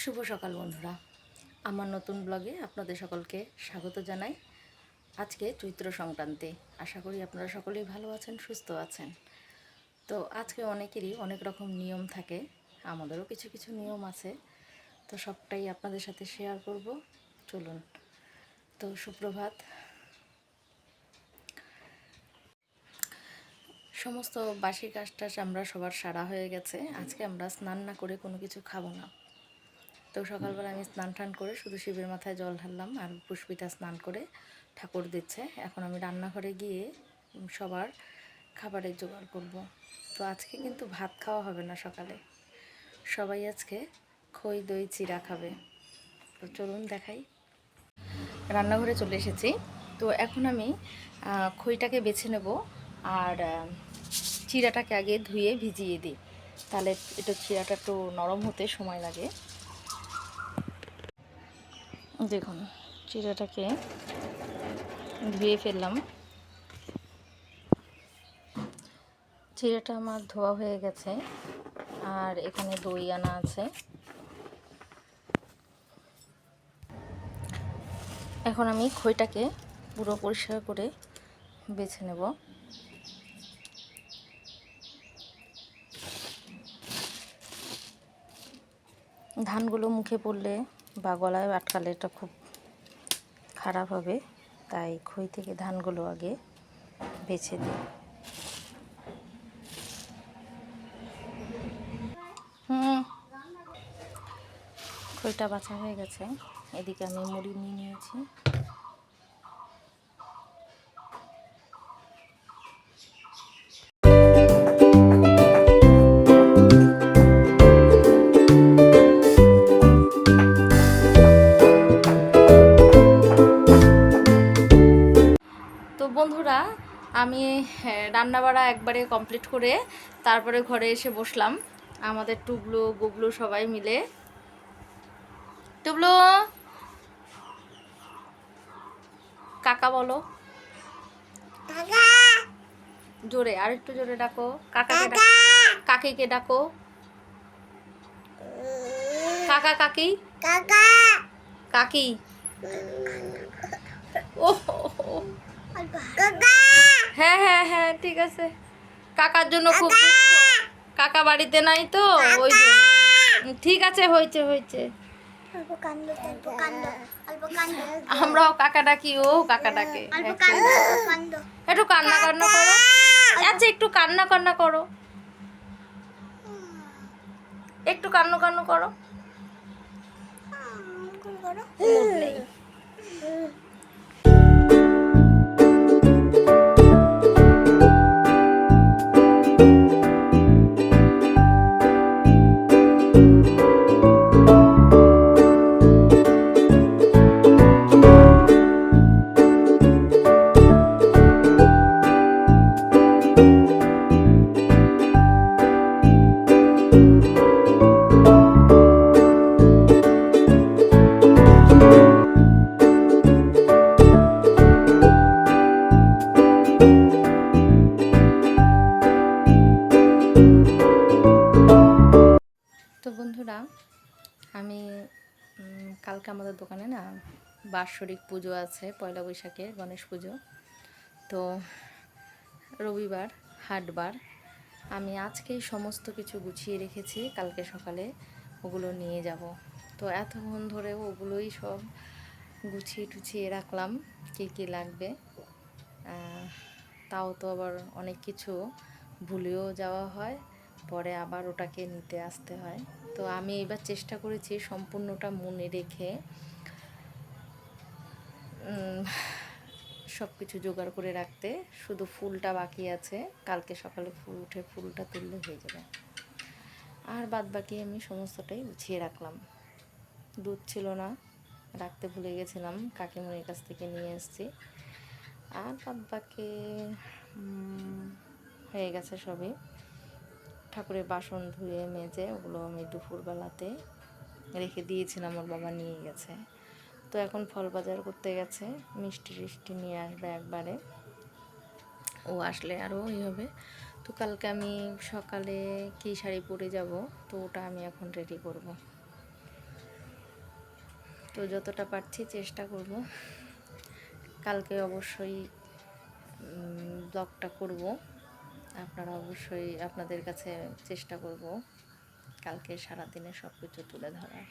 শুভ সকাল বন্ধুরা। আমার নতুন ব্লগে আপনাদের সকলকে স্বাগত জানাই। আজকে চৈত্র সংক্রান্তি। আশা করি আপনারা সকলেই ভালো আছেন, সুস্থ আছেন। তো আজকে অনেকেরই অনেক রকম নিয়ম থাকে, আমাদেরও কিছু কিছু নিয়ম আছে। তো সবটাই আপনাদের সাথে শেয়ার করব। চলুন। তো সুপ্রভাত। সমস্ত বাসি কাজ টাজ আমরা সবার সারা হয়ে গেছে। আজকে আমরা স্নান না করে কোনো কিছু খাব না। তো সকালবেলা আমি স্নান টান করে শুধু শিবের মাথায় জল ঢাললাম আর পুষ্পিতা স্নান করে ঠাকুর দিচ্ছে। এখন আমি রান্নাঘরে গিয়ে সবার খাবারের জোগাড় করব। তো আজকে কিন্তু ভাত খাওয়া হবে না সকালে। সবাই আজকে খই, দই চিরা খাবে। তো চলুন দেখাই। রান্নাঘরে চলে এসেছি। তো এখন আমি খইটাকে বেছে নেব আর চিরাটাকে আগে ধুয়ে ভিজিয়ে দিই। তাহলে একটু চিরাটা একটু নরম হতে সময় লাগে। দেখুন, চিরাটাকে ধুয়ে ফেললাম। চিরাটা আমার ধোয়া হয়ে গেছে, আর এখানে দই আনা আছে। এখন আমি খইটাকে পুরো পরিষ্কার করে বেছে নেব। ধানগুলো মুখে পড়লে বা গলায় আটকালে এটা খুব খারাপ হবে, তাই খই থেকে ধানগুলো আগে বেছে দিই। খইটা বাছা হয়ে গেছে। এদিকে আমি মুড়ি নিয়ে নিয়েছি। আমি হ্যাঁ, রান্নাবাড়া একবারে কমপ্লিট করে তারপরে ঘরে এসে বসলাম। আমাদের টুবলু গুবলু সবাই মিলে। টুবলু! কাকা বলো। জোরে আর একটু জোরে ডাকো। কাকাকে ডাক কাকিকে ডাকো। কাকা কাকি? কাকা! কাকি? ও হ্যাঁ হ্যাঁ হ্যাঁ ঠিক আছে। কাকার জন্য খুব দুঃখ। কাকা বাড়িতে নাই তো ওই জন্য। ঠিক আছে হয়েছে হয়েছে। আমরাও কাকা ডাকি ও কাকা ডাকে একটু কান্না কান্না করো। আচ্ছা একটু কান্না কান্না করো। একটু কান্না কান্না করো। মুড বন্ধুরা আমি কালকে আমাদের দোকানে না বাৎসরিক পুজো আছে, পয়লা বৈশাখে গণেশ পুজো। তো রবিবার, হাটবার, আমি আজকেই সমস্ত কিছু গুছিয়ে রেখেছি, কালকে সকালে ওগুলো নিয়ে যাব। তো এতক্ষণ ধরে ওগুলোই সব গুছিয়ে টুছিয়ে রাখলাম, কী কী লাগবে। তাও তো আবার অনেক কিছু ভুলেও যাওয়া হয়, পরে আবার ওটাকে নিতে আসতে হয়। তো আমি এবার চেষ্টা করেছি সম্পূর্ণটা মনে রেখে সব কিছু জোগাড় করে রাখতে। শুধু ফুলটা বাকি আছে। কালকে সকালে ফুল উঠে ফুলটা তুললে হয়ে যাবে। আর বাদ বাকি আমি সমস্তটাই গুছিয়ে রাখলাম। দুধ ছিল না, রাখতে ভুলে গেছিলাম, কাকিমণির কাছ থেকে নিয়ে এসেছি। আর বাদ বাকি হয়ে গেছে সবই। ঠাকুরের বাসন ধুয়ে, মেজে ওগুলো আমি দুপুরবেলাতে রেখে দিয়েছিলাম, ওর বাবা নিয়ে গেছে। তো এখন ফল বাজার করতে গেছে, মিষ্টি টিষ্টি নিয়ে আসবে একবারে। ও আসলে আরও ই হবে। তো কালকে আমি সকালে কী শাড়ি পরে যাব, তো ওটা আমি এখন রেডি করব। তো যতটা পারছি চেষ্টা করব। কালকে অবশ্যই ব্লগটা করব। আপনারা অবশ্যই আপনাদের কাছে চেষ্টা করব কালকে সারাদিনে সব কিছু তুলে ধরার।